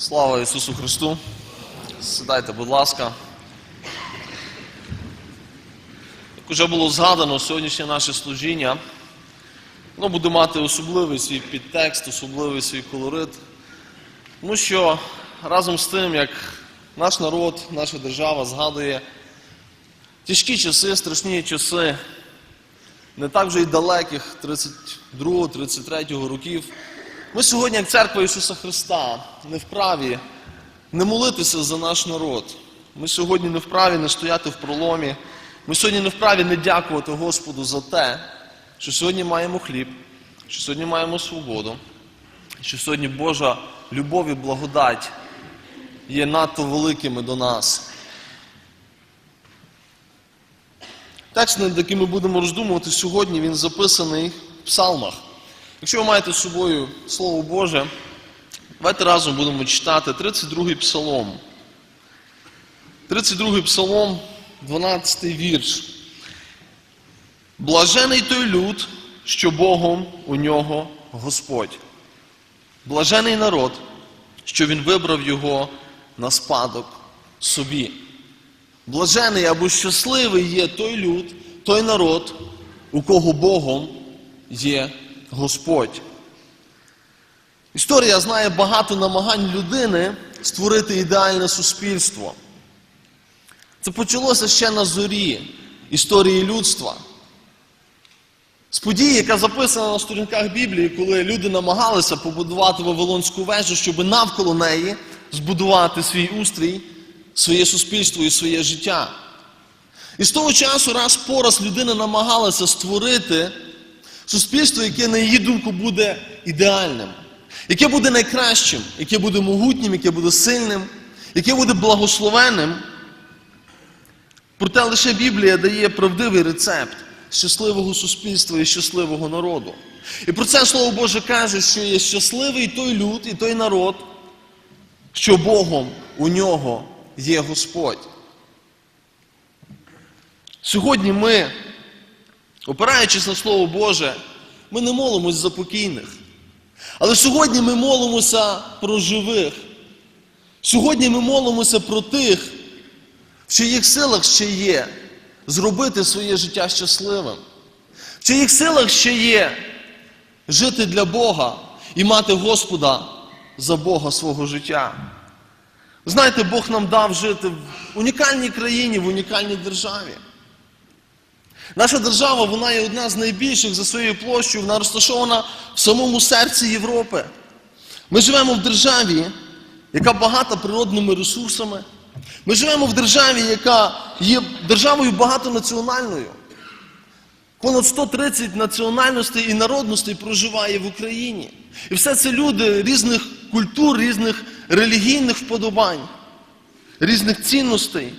Слава Ісусу Христу! Сідайте, будь ласка. Як вже було згадано, сьогоднішнє наше служіння воно буде мати особливий свій підтекст, особливий свій колорит. Тому що разом з тим, як наш народ, наша держава згадує тяжкі часи, страшні часи, не так вже й далеких 32-33 років, ми сьогодні, як церква Ісуса Христа, не вправі не молитися за наш народ. Ми сьогодні не вправі не стояти в проломі. Ми сьогодні не вправі не дякувати Господу за те, що сьогодні маємо хліб, що сьогодні маємо свободу, що сьогодні Божа любов і благодать є надто великими до нас. Текст, над яким ми будемо роздумувати сьогодні, він записаний в псалмах. Якщо ви маєте з собою Слово Боже, давайте разом будемо читати 32-й псалом. 32-й псалом, 12-й вірш. Блажений той люд, що Богом у нього Господь. Блажений народ, що він вибрав його на спадок собі. Блажений або щасливий є той люд, той народ, у кого Богом є Господь. Історія знає багато намагань людини створити ідеальне суспільство. Це почалося ще на зорі історії людства. З події, яка записана на сторінках Біблії, коли люди намагалися побудувати Вавилонську вежу, щоб навколо неї збудувати свій устрій, своє суспільство і своє життя. І з того часу раз по раз людина намагалася створити суспільство, яке, на її думку, буде ідеальним, яке буде найкращим, яке буде могутнім, яке буде сильним, яке буде благословенним. Проте лише Біблія дає правдивий рецепт щасливого суспільства і щасливого народу. І про це Слово Боже каже, що є щасливий той люд і той народ, що Богом у нього є Господь. Сьогодні ми, опираючись на Слово Боже, ми не молимось за покійних. Але сьогодні ми молимося про живих. Сьогодні ми молимося про тих, в чиїх силах ще є зробити своє життя щасливим, в чиїх силах ще є жити для Бога і мати Господа за Бога свого життя. Знаєте, Бог нам дав жити в унікальній країні, в унікальній державі. Наша держава, вона є одна з найбільших за своєю площею, вона розташована в самому серці Європи. Ми живемо в державі, яка багата природними ресурсами. Ми живемо в державі, яка є державою багатонаціональною. Понад 130 національностей і народностей проживає в Україні. І все це люди різних культур, різних релігійних вподобань, різних цінностей.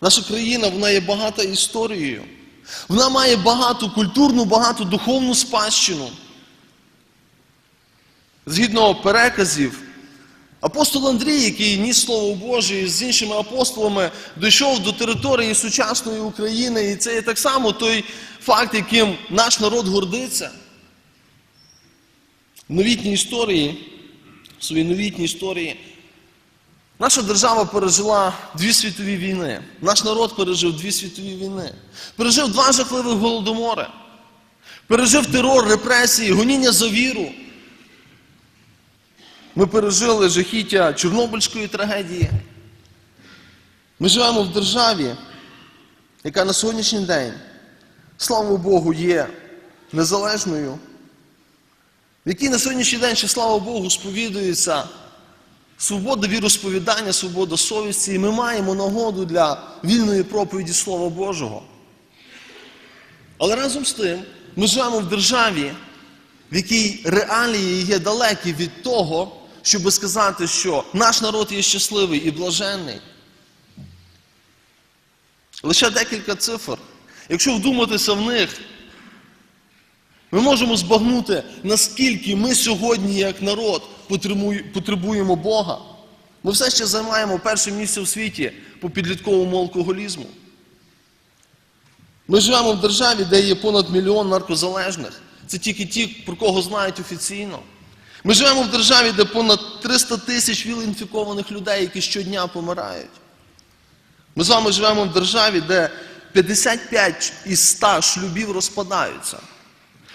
Наша країна вона є багата історією. Вона має багату культурну, багату духовну спадщину. Згідно переказів, апостол Андрій, який ніс Слово Боже і з іншими апостолами дійшов до території сучасної України, і це є так само той факт, яким наш народ гордиться. В новітній історії, в своїй новітній історії, наша держава пережила дві світові війни. Наш народ пережив дві світові війни. Пережив два жахливих голодомори. Пережив терор, репресії, гоніння за віру. Ми пережили жахіття Чорнобильської трагедії. Ми живемо в державі, яка на сьогоднішній день, слава Богу, є незалежною, в якій на сьогоднішній день, ще слава Богу, сповідується свобода віросповідання, свобода совісті, і ми маємо нагоду для вільної проповіді Слова Божого. Але разом з тим, ми живемо в державі, в якій реалії є далекі від того, щоб сказати, що наш народ є щасливий і блаженний. Лише декілька цифр. Якщо вдуматися в них, ми можемо збагнути, наскільки ми сьогодні, як народ, потребуємо Бога. Ми все ще займаємо перше місце в світі по підлітковому алкоголізму. Ми живемо в державі, де є понад мільйон наркозалежних. Це тільки ті, про кого знають офіційно. Ми живемо в державі, де понад 300 тисяч віл-інфікованих людей, які щодня помирають. Ми з вами живемо в державі, де 55 із 100 шлюбів розпадаються.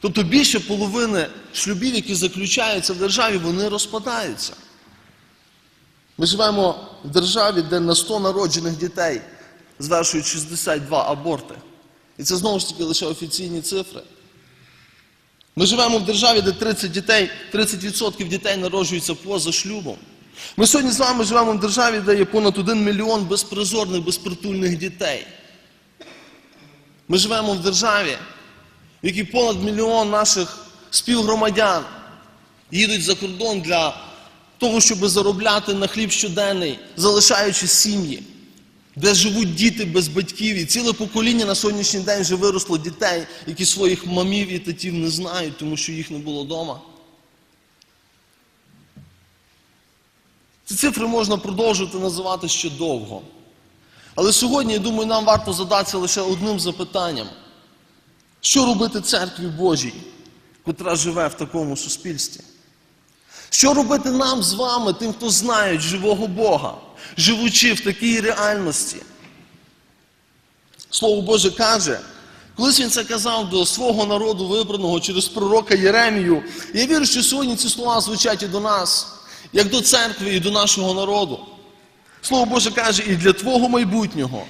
Тобто більше половини шлюбів, які заключаються в державі, вони розпадаються. Ми живемо в державі, де на 100 народжених дітей звершують 62 аборти. І це знову ж таки лише офіційні цифри. Ми живемо в державі, де 30 дітей, 30% дітей народжуються поза шлюбом. Ми сьогодні з вами живемо в державі, де є понад 1 мільйон безпризорних, безпритульних дітей. Ми живемо в державі, в якій понад мільйон наших співгромадян їдуть за кордон для того, щоб заробляти на хліб щоденний, залишаючи сім'ї, де живуть діти без батьків. І ціле покоління на сьогоднішній день вже виросло дітей, які своїх мамів і татів не знають, тому що їх не було вдома. Ці цифри можна продовжувати називати ще довго. Але сьогодні, я думаю, нам варто задатися лише одним запитанням. Що робити церкві Божій, котра живе в такому суспільстві? Що робити нам з вами, тим, хто знають живого Бога, живучи в такій реальності? Слово Боже каже, колись він це казав до свого народу вибраного через пророка Єремію. Я вірю, що сьогодні ці слова звучать і до нас, як до церкви, і до нашого народу. Слово Боже каже, і для твого майбутнього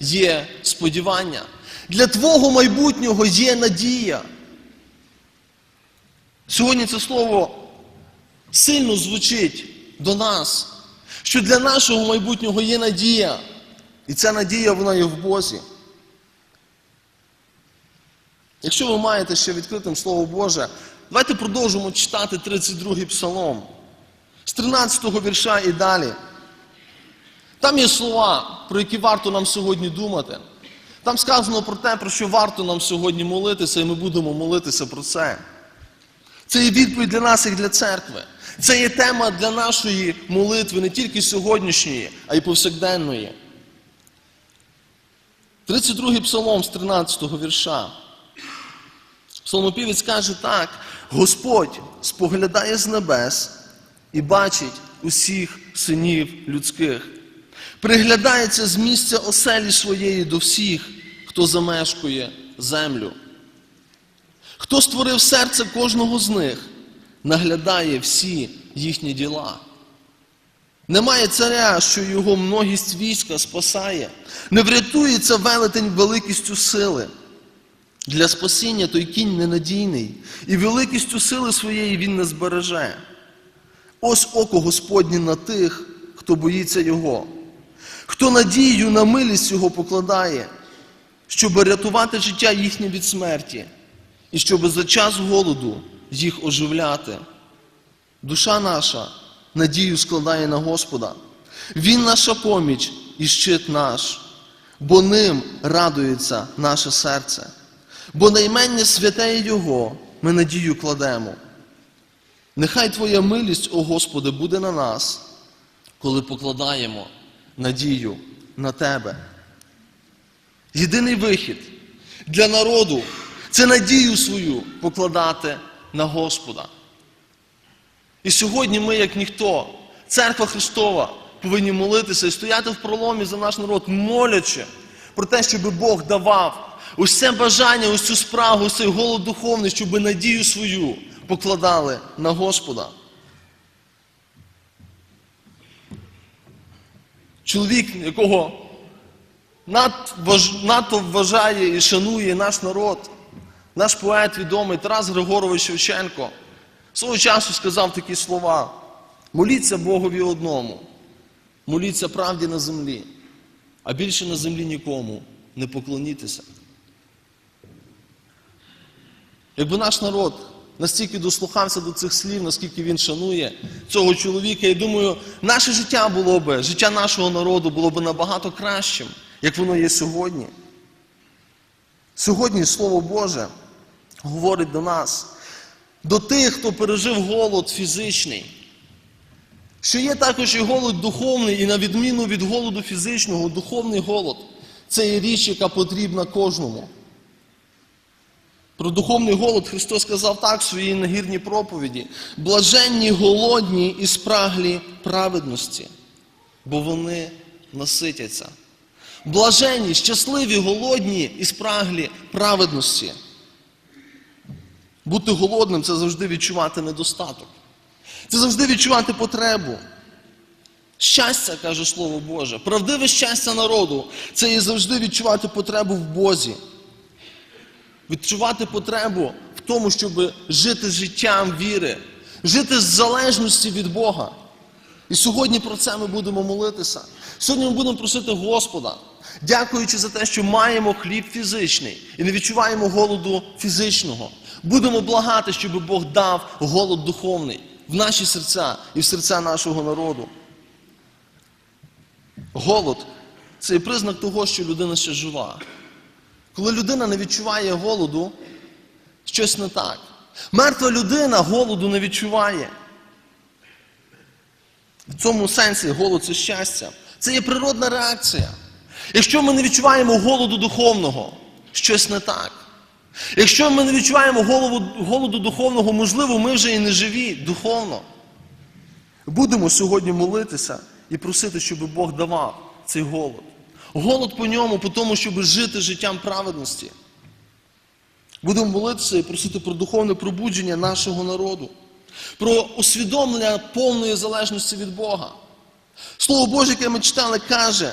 є сподівання. Для твого майбутнього є надія. Сьогодні це слово сильно звучить до нас, що для нашого майбутнього є надія. І ця надія вона є в Бозі. Якщо ви маєте ще відкритим Слово Боже, давайте продовжимо читати 32-й псалом. З 13-го вірша і далі. Там є слова, про які варто нам сьогодні думати. Там сказано про те, про що варто нам сьогодні молитися, і ми будемо молитися про це. Це є відповідь для нас, як для церкви. Це є тема для нашої молитви, не тільки сьогоднішньої, а й повсякденної. 32-й псалом з 13-го вірша. Псалмопівець каже так: Господь споглядає з небес і бачить усіх синів людських, приглядається з місця оселі своєї до всіх, хто замешкує землю. Хто створив серце кожного з них, наглядає всі їхні діла. Немає царя, що його многість війська спасає, не врятується велетень великістю сили. Для спасіння той кінь ненадійний, і великістю сили своєї він не збереже. Ось око Господнє на тих, хто боїться Його, хто надію на милість Його покладає, щоб рятувати життя їхнє від смерті, і щоб за час голоду їх оживляти. Душа наша надію складає на Господа. Він наша поміч і щит наш, бо ним радується наше серце. Бо наймення святе Його ми надію кладемо. Нехай Твоя милість, о Господи, буде на нас, коли покладаємо надію на Тебе. Єдиний вихід для народу це надію свою покладати на Господа. І сьогодні ми, як ніхто, церква Христова, повинні молитися і стояти в проломі за наш народ, молячи про те, щоб Бог давав ось це бажання, ось цю справу, ось цей голод духовний, щоб надію свою покладали на Господа. Чоловік, якого надто вважає і шанує наш народ, наш поет відомий Тарас Григорович Шевченко, свого часу сказав такі слова: моліться Богові одному, моліться правді на землі, а більше на землі нікому не поклонітися. Якби наш народ настільки дослухався до цих слів, наскільки він шанує цього чоловіка, я думаю, наше життя було би, життя нашого народу було б набагато кращим, як воно є сьогодні. Сьогодні Слово Боже говорить до нас, до тих, хто пережив голод фізичний, що є також і голод духовний, і на відміну від голоду фізичного, духовний голод це є річ, яка потрібна кожному. Про духовний голод Христос сказав так в своїй нагірній проповіді: блаженні голодні і спраглі праведності, бо вони наситяться. Блаженні, щасливі, голодні і спраглі праведності. Бути голодним це завжди відчувати недостаток. Це завжди відчувати потребу. Щастя, каже Слово Боже, правдиве щастя народу це і завжди відчувати потребу в Бозі. Відчувати потребу в тому, щоб жити життям віри, жити з залежності від Бога. І сьогодні про це ми будемо молитися. Сьогодні ми будемо просити Господа, дякуючи за те, що маємо хліб фізичний і не відчуваємо голоду фізичного. Будемо благати, щоб Бог дав голод духовний в наші серця і в серця нашого народу. Голод це і признак того, що людина ще жива. Коли людина не відчуває голоду, щось не так. Мертва людина голоду не відчуває. В цьому сенсі голод це щастя. Це є природна реакція. Якщо ми не відчуваємо голоду духовного, щось не так. Якщо ми не відчуваємо голоду, голоду духовного, можливо, ми вже і не живі духовно. Будемо сьогодні молитися і просити, щоб Бог давав цей голод. Голод по ньому, по тому, щоб жити життям праведності. Будемо молитися і просити про духовне пробудження нашого народу, про усвідомлення повної залежності від Бога. Слово Боже, яке ми читали, каже,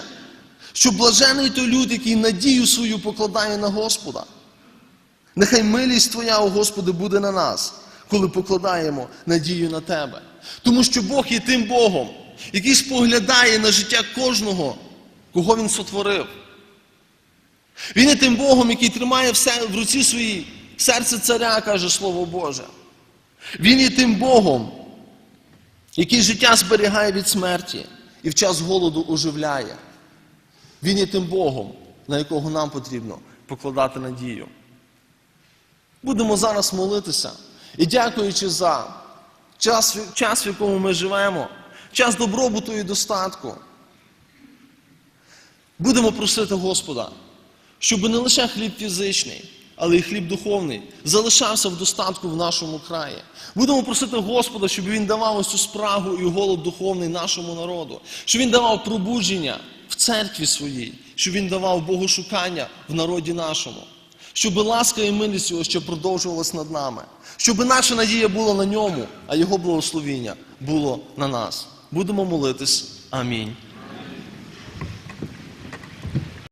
що блажений той люд, який надію свою покладає на Господа. Нехай милість Твоя, о Господи, буде на нас, коли покладаємо надію на Тебе. Тому що Бог є тим Богом, який споглядає на життя кожного, кого Він сотворив. Він є тим Богом, який тримає все в руці своїй серце царя, каже Слово Боже. Він є тим Богом, який життя зберігає від смерті і в час голоду оживляє. Він є тим Богом, на якого нам потрібно покладати надію. Будемо зараз молитися і дякуючи за час, час, в якому ми живемо, час добробуту і достатку. Будемо просити Господа, щоб не лише хліб фізичний, але й хліб духовний залишався в достатку в нашому краї. Будемо просити Господа, щоб Він давав ось цю спрагу і голод духовний нашому народу, щоб Він давав пробудження в церкві своїй, щоб Він давав богошукання в народі нашому, щоб ласка і милість Його ще продовжувалась над нами, щоб наша надія була на ньому, а Його благословіння було на нас. Будемо молитись. Амінь.